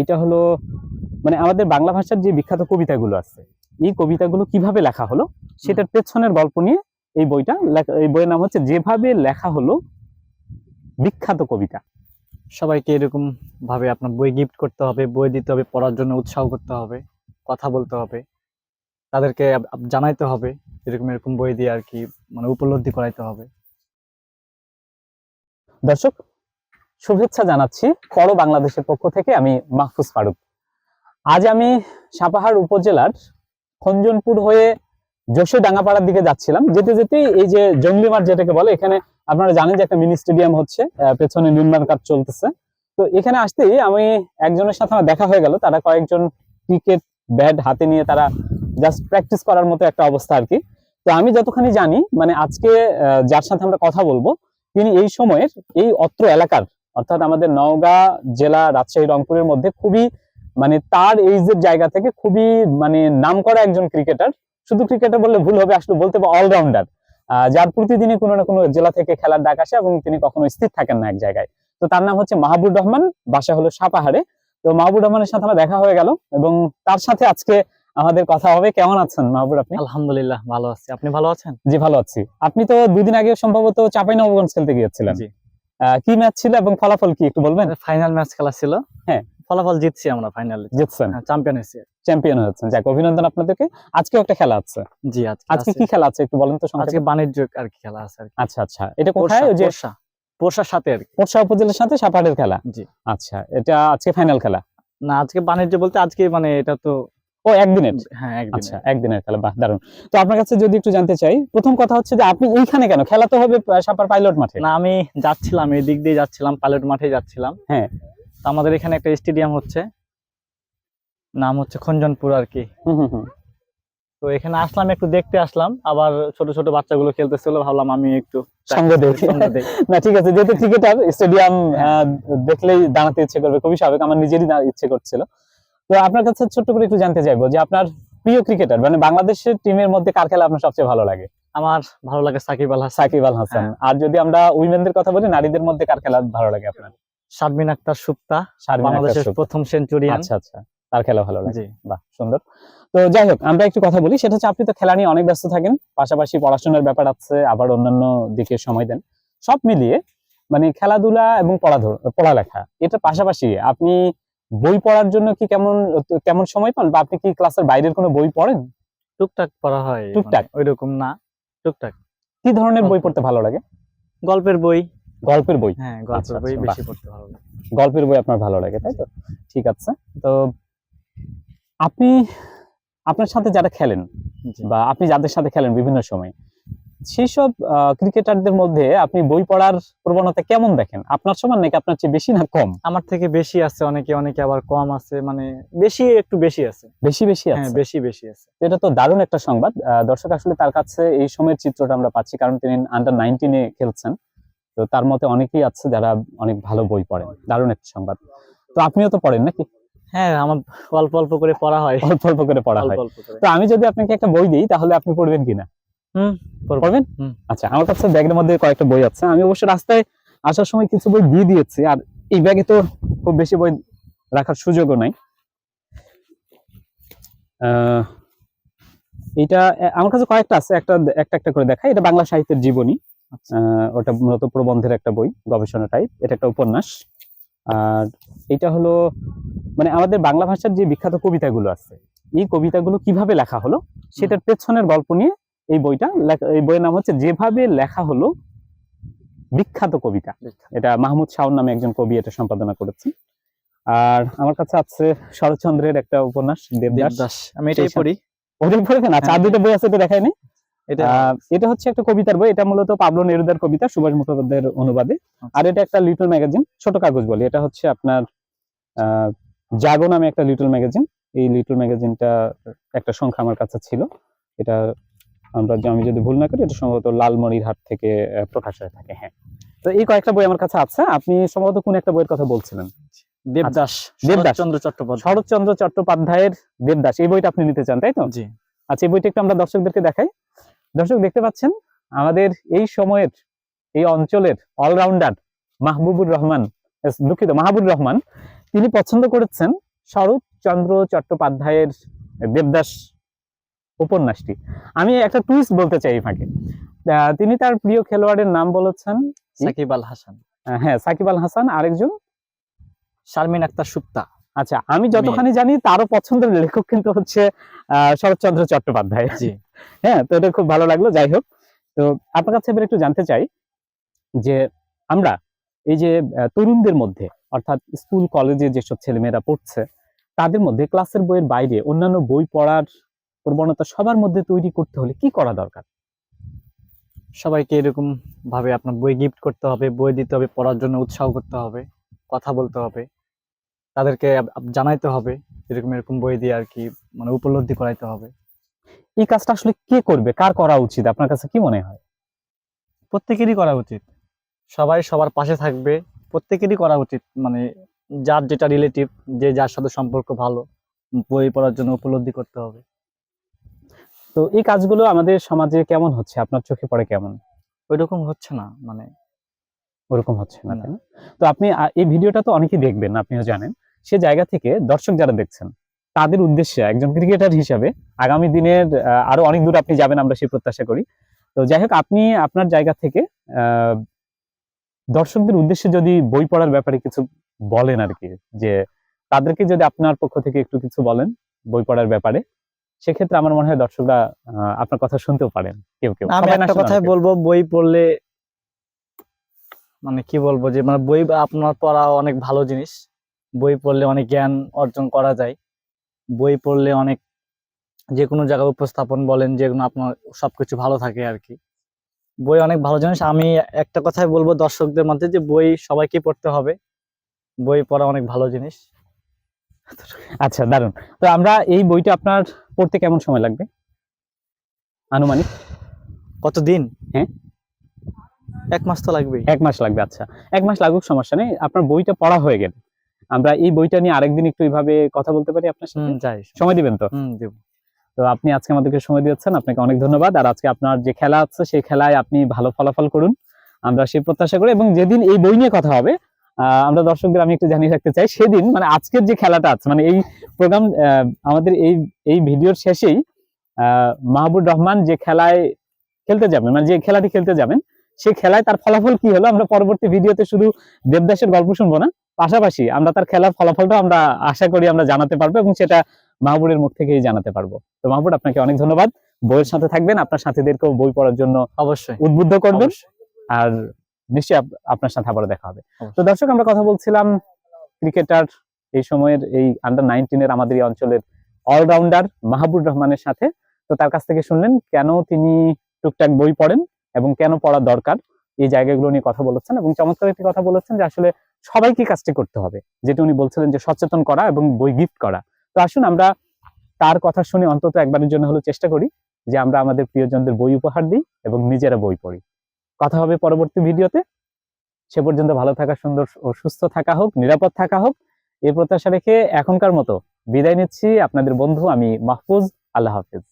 এটা হলো মানে আমাদের বাংলা ভাষার যে বিখ্যাত কবিতাগুলো আছে এই কবিতাগুলো কীভাবে লেখা হলো সেটার পেছনের গল্প নিয়ে এই বইটা এই বইয়ের নাম হচ্ছে যেভাবে লেখা হলো বিখ্যাত কবিতা। সবাইকে এরকম ভাবে আপনার বই গিফট করতে হবে বই দিতে হবে পড়ার জন্য উৎসাহ করতে হবে কথা বলতে হবে তাদেরকে জানাইতে হবে এরকম এরকম বই দিয়ে আর কি মানে উপলব্ধি করাইতে হবে। দর্শক শুভেচ্ছা জানাচ্ছি পড়ো বাংলাদেশের পক্ষ থেকে আমি মাহফুজ ফারুক। আজ আমি সাপাহার উপজেলার খঞ্জনপুর হয়ে যশোডাঙ্গাপাড়ার দিকে যাচ্ছিলাম। যেতে যেতেই এই যে জঙ্গলি মাঠ যেটাকে বলে, এখানে আপনারা জানেন যে একটা মিনি স্টেডিয়াম হচ্ছে পেছনে নির্মাণ কাজ চলতেছে। তো এখানে আসতেই আমি একজনের সাথে আমার দেখা হয়ে গেল। তারা কয়েকজন ক্রিকেট ব্যাট হাতে নিয়ে তারা জাস্ট প্র্যাকটিস করার মতো একটা অবস্থা আর কি। তো আমি যতখানি জানি মানে আজকে যার সাথে আমরা কথা বলব, তিনি এই সময়ের এই অত্র এলাকার অর্থাৎ আমাদের নওগাঁ জেলা রাজশাহী রংপুরের মধ্যে খুবই মানে তার এইজের জায়গা থেকে খুবই মানে নামকরা একজন ক্রিকেটার শুধু ক্রিকেটার বললে ভুল হবে আসলে বলতে অলরাউন্ডার যার প্রতিদিনই কোনো না কোনো জেলা থেকে খেলার ডাক আসে এবং তিনি কখনো স্থির থাকেন না এক জায়গায়। তো তার নাম হচ্ছে মাহবুব রহমান বাসা হলো সাপাহারে। তো মাহবুব রহমানের সাথে আমার দেখা হয়ে গেল এবং তার সাথে আজকে আমাদের কথা হবে। কেমন আছেন মাহবুব আপনি? আলহামদুলিল্লাহ ভালো আছি। আপনি ভালো আছেন? জি ভালো আছি। আপনি তো দুদিন আগে সম্ভবত চাপাই নবগঞ্জ খেলতে গিয়েছিলেন। জি। কি ম্যাচ ছিল এবং ফলাফল কি একটু বলবেন? ফাইনাল ম্যাচ খেলা ছিল। হ্যাঁ। ফলাফল জিতছি আমরা ফাইনালে জিতছেন। চ্যাম্পিয়ন হয়েছি। চ্যাম্পিয়ন হয়েছেন। যাক অভিনন্দন আপনাদেরকে। আজকেও একটা খেলা আছে। জি আজকে আজকে কি খেলা আছে একটু বলেন তো আজকে সংক্ষেপে। বাণিজ্য আর কি খেলা আছে আচ্ছা আচ্ছা। এটা কোথায়? ওই যে পোরশা পোরশার সাথে আর পোরশা উপজেলার সাথে সাপাহারের খেলা? জি। আচ্ছা এটা আজকে ফাইনাল খেলা? না আজকে বাণিজ্য বলতে আজকে মানে এটা তো ও একদিনের। হ্যাঁ একদিন আচ্ছা একদিনের খেলা বাহ তো আপনার কাছে যদি একটু জানতে চাই প্রথম কথা হচ্ছে যে আপনি এইখানে কেন? খেলা তো হবে সাপার পাইলট মাঠে। না আমি যাচ্ছিলাম এই দিক দিয়ে যাচ্ছিলাম পাইলট মাঠে যাচ্ছিলাম। হ্যাঁ। তো আমাদের এখানে একটা স্টেডিয়াম হচ্ছে। নাম হচ্ছে খঞ্জনপুর আর কি। তো এখানে আসলাম একটু দেখতে আসলাম। আবার ছোট ছোট বাচ্চাগুলো খেলতেছিল ভাবলাম আমি একটু সঙ্গ দেই। না ঠিক আছে যেহেতু ক্রিকেটার স্টেডিয়াম দেখলেই দাঁড়াতে ইচ্ছে করবে। খুবই স্বাভাবিক আমার নিজেরই ইচ্ছে করছিল। তো আপনার কাছে ছোট্ট করে একটু জানতে চাইব যে আপনার প্রিয় ক্রিকেটার মানে বাংলাদেশের টিমের মধ্যে কার খেলা আপনার সবচেয়ে ভালো লাগে? আমার ভালো লাগে সাকিব আল হাসান। সাকিব আল হাসান। হ্যাঁ। আর যদি আমরা উইমেনদের কথা বলি নারীদের মধ্যে কার খেলা ভালো লাগে আপনার? শারমিন আক্তার সুপ্তা বাংলাদেশের প্রথম সেঞ্চুরিয়ান আচ্ছা আচ্ছা। তার খেলা ভালো লাগে। বাহ সুন্দর। তো যাই হোক আমরা একটু কথা বলি। সেটা হচ্ছে আপনি তো খেলা নিয়ে অনেক ব্যস্ত থাকেন। পাশাপাশি পড়াশোনার ব্যাপার আছে আবার অন্যান্য দিকে সময় দেন। সব মিলিয়ে মানে খেলাধুলা এবং পড়াধর- পড়ালেখা এটা পাশাপাশি আপনি বই পড়ার জন্য কি কেমন কেমন সময় পান? বা আপনি কি ক্লাসের বাইরের কোনো বই পড়েন? টুকটাক পড়া হয় টুকটাক? ওই রকম না টুকটাক। কি ধরনের বই পড়তে ভালো লাগে? গল্পের বই। গল্পের বই? হ্যাঁ গল্পের আচ্ছা, বই আচ্ছা, বেশি পড়তে ভালো লাগে। গল্পের বই আপনার ভালো লাগে তাই তো? ঠিক আছে তো আপনি আপনার সাথে যারা খেলেন বা আপনি যাদের সাথে খেলেন বিভিন্ন সময় সেসব আহ, ক্রিকেটারদের মধ্যে আপনি বই পড়ার প্রবণতা কেমন দেখেন? আপনার সমান নাকি আপনার চেয়ে বেশি না কম? আমার থেকে বেশি আছে অনেকে অনেকে আবার কম আছে মানে বেশি একটু বেশি আছে। বেশি বেশি হ্যাঁ আছে? বেশি বেশি আছে। এটা তো দারুণ একটা সংবাদ। দর্শক আসলে তার কাছে এই সময়ের চিত্রটা আমরা পাচ্ছি কারণ তিনি আন্ডার নাইনটিনে খেলছেন। তো তার মতে অনেকেই আছে যারা অনেক ভালো বই পড়েন। দারুণ একটা সংবাদ। তো আপনিও তো পড়েন নাকি? হ্যাঁ আমার অল্প অল্প করে পড়া হয়। অল্প অল্প করে পড়া হয়। তো আমি যদি আপনাকে একটা বই দিই তাহলে আপনি পড়বেন কিনা। পড়বেন আচ্ছা আমার কাছে ব্যাগের মধ্যে কয়েকটা বই আছে। আমি অবশ্য রাস্তায় আসার সময় কিছু বই দিয়ে দিয়েছি আর এই ব্যাগে তো খুব বেশি বই রাখার সুযোগও নাই। এটা আমার কাছে কয়েকটা আছে একটা একটা একটা করে দেখাই। এটা বাংলা সাহিত্যের জীবনী। আচ্ছা। ওটা মূলত প্রবন্ধের একটা বই গবেষণা টাইপ এটা একটা উপন্যাস। আর এটা হলো মানে আমাদের বাংলা ভাষার যে বিখ্যাত কবিতাগুলো আছে এই কবিতাগুলো কীভাবে লেখা হলো সেটার পেছনের গল্প নিয়ে এই বইটা এই বইয়ের নাম হচ্ছে যেভাবে লেখা হলো বিখ্যাত কবিতা। এটা মাহমুদ শাওন নামে একজন কবি এটা সম্পাদনা করেছেন। আর আমার কাছে আছে শরৎচন্দ্রের একটা উপন্যাস দেবদাস। আমি এটাই পড়ি। ওটাই পড়েছেন আচ্ছা আর হ্যাঁ। দুটো বই আছে এটা দেখায়নি এটা এটা হচ্ছে একটা কবিতার বই এটা মূলত পাবলো নেরুদার কবিতা সুভাষ মুখোপাধ্যায়ের অনুবাদে। আর এটা একটা লিটল ম্যাগাজিন ছোট কাগজ বলি। এটা হচ্ছে আপনার আহ, জাগো নামে একটা লিটল ম্যাগাজিন। এই লিটল ম্যাগাজিনটা একটা সংখ্যা আমার কাছে ছিল। এটা আমরা আমি যদি ভুল না করি এটা সম্ভবত লালমনিরহাট থেকে প্রকাশ হয়ে থাকে হ্যাঁ। তো এই কয়েকটা বই আমার কাছে আছে। আপনি সম্ভবত কোন একটা বইয়ের কথা বলছিলেন? দেবদাস দেবদাস। চন্দ্র চট্টোপাধ্যায়। শরৎচন্দ্র চট্টোপাধ্যায়ের দেবদাস এই বইটা আপনি নিতে চান তাই তো? জি। আচ্ছা এই বইটা একটু আমরা দর্শকদেরকে দেখাই। দর্শক দেখতে পাচ্ছেন আমাদের এই সময়ের এই অঞ্চলের অলরাউন্ডার মাহবুবুর রহমান দুঃখিত মাহবুবুর রহমান তিনি পছন্দ করেছেন শরৎচন্দ্র চট্টোপাধ্যায়ের দেবদাস উপন্যাসটি। আমি একটা টুইস্ট বলতে চাই ফাঁকে তিনি তার প্রিয় খেলোয়াড়ের নাম বলেছেন সাকিব আল হাসান। হ্যাঁ সাকিব আল হাসান আরেকজন? শারমিন আক্তার সুক্তা আচ্ছা আমি যতখানি জানি তারও পছন্দের লেখক কিন্তু হচ্ছে শরৎচন্দ্র চট্টোপাধ্যায়। হ্যাঁ তো এটা খুব ভালো লাগল যাই হোক। তো আপনার কাছে এবার একটু জানতে চাই যে আমরা এই যে তরুণদের মধ্যে অর্থাৎ স্কুল কলেজে যেসব ছেলেমেয়েরা পড়ছে তাদের মধ্যে ক্লাসের বইয়ের বাইরে অন্যান্য বই পড়ার প্রবণতা সবার মধ্যে তৈরি করতে হলে কি করা দরকার? সবাইকে এরকম ভাবে আপনার বই গিফট করতে হবে বই দিতে হবে পড়ার জন্য উৎসাহ করতে হবে কথা বলতে হবে তাদেরকে জানাইতে হবে এরকম এরকম বই দিয়ে আর কি মানে উপলব্ধি করাইতে হবে। এই কাজটা আসলে কে করবে? কার করা উচিত? আপনার কাছে কি মনে হয়? প্রত্যেকেরই করা উচিত। সবাই সবার পাশে থাকবে প্রত্যেকেরই করা উচিত মানে যার যেটা রিলেটিভ যে যার সাথে সম্পর্ক ভালো বই পড়ার জন্য উপলব্ধি করতে হবে। তো এই কাজগুলো আমাদের সমাজে কেমন হচ্ছে? আপনার চোখে পড়ে কেমন? ওইরকম হচ্ছে না মানে ওরকম হচ্ছে না? তো আপনি এই ভিডিওটা তো অনেকেই দেখবেন আপনিও জানেন। সে জায়গা থেকে দর্শক যারা দেখছেন তাদের উদ্দেশ্যে একজন ক্রিকেটার হিসাবে আগামী দিনের আরও অনেক দূর আপনি যাবেন আমরা সেই প্রত্যাশা করি। তো যাই হোক আপনি আপনার জায়গা থেকে আহ, দর্শকদের উদ্দেশ্যে যদি বই পড়ার ব্যাপারে কিছু বলেন আর কি যে তাদেরকে যদি আপনার পক্ষ থেকে একটু কিছু বলেন বই পড়ার ব্যাপারে। সেক্ষেত্রে আমার মনে হয় দর্শকরা আপনার কথা শুনতেও পারেন কেউ কেউ। আমি একটা কথাই বলব বই পড়লে মানে কি বলব যে মানে বই আপনার পড়া অনেক ভালো জিনিস। বই পড়লে অনেক জ্ঞান অর্জন করা যায়। বই পড়লে অনেক যে কোনো জায়গায় উপস্থাপন বলেন যে কোনো আপনার সবকিছু ভালো থাকে আর কি। বই অনেক ভালো জিনিস। আমি একটা কথাই বলব দর্শকদের মধ্যে যে বই সবাইকে পড়তে হবে। বই পড়া অনেক ভালো জিনিস। আচ্ছা দারুণ তো আমরা এই বইটা আপনার পড়তে কেমন সময় লাগবে? আনুমানিক? কতদিন? হ্যাঁ? এক মাস তো লাগবেই। এক মাস লাগবে আচ্ছা। এক মাস লাগুক সমস্যা নেই। আপনার বইটা পড়া হয়ে গেলে। আমরা এই বইটা নিয়ে আরেকদিন একটু এইভাবে কথা বলতে পারি আপনার সাথে? যাই। সময় দিবেন তো? দেব। তো আপনি আজকে আমাদেরকে সময় দিয়েছেন আপনাকে অনেক ধন্যবাদ। আর আজকে আপনার যে খেলা আছে সেই খেলায় আপনি ভালো ফলাফল করুন। আমরা সেই প্রত্যাশা করি। এবং যেদিন এই বই নিয়ে কথা হবে আমরা দর্শকদের আমি একটু জানিয়ে রাখতে চাই সেদিন মানে আজকের যে খেলাটা আছে মানে এই প্রোগ্রাম আমাদের এই এই ভিডিওর শেষেই আহ, মাহবুব রহমান যে খেলায় খেলতে যাবেন মানে যে খেলাটি খেলতে যাবেন সেই খেলায় তার ফলাফল কি হলো আমরা পরবর্তী ভিডিওতে শুধু দেবদাসের গল্প শুনব না পাশাপাশি আমরা তার খেলার ফলাফলটা আমরা আশা করি আমরা জানাতে পারব এবং সেটা মাহবুবের মুখ থেকেই জানাতে পারব। তো মাহবুব আপনাকে অনেক ধন্যবাদ। বইয়ের সাথে থাকবেন আপনার সাথীদেরকেও বই পড়ার জন্য অবশ্যই। উদ্বুদ্ধ করবেন। আর নিশ্চয়ই আপনার সাথে আবারও দেখা হবে। তো দর্শক আমরা কথা বলছিলাম ক্রিকেটার এই সময়ের এই আন্ডার নাইনটিনের আমাদের এই অঞ্চলের অলরাউন্ডার মাহবুব রহমানের সাথে। তো তার কাছ থেকে শুনলেন কেন তিনি টুকটাক বই পড়েন এবং কেন পড়া দরকার? এই জায়গাগুলো নিয়ে কথা বলেছেন এবং চমৎকার একটি কথা বলেছেন যে আসলে সবাইকে কাজটি করতে হবে। যেটা উনি বলছিলেন যে সচেতন করা এবং বই গিফট করা। তো আসুন আমরা তার কথা শুনে অন্তত একবারের জন্য হলো চেষ্টা করি যে আমরা আমাদের প্রিয়জনদের বই উপহার দিই এবং নিজেরা বই পড়ি। কথা হবে পরবর্তী ভিডিওতে। সে পর্যন্ত ভালো থাকা সুন্দর ও সুস্থ থাকা হোক, নিরাপদ থাকা হোক, এই প্রত্যাশা রেখে এখনকার মতো বিদায় নিচ্ছি। আপনাদের বন্ধু আমি মাহফুজ, আল্লাহ হাফিজ।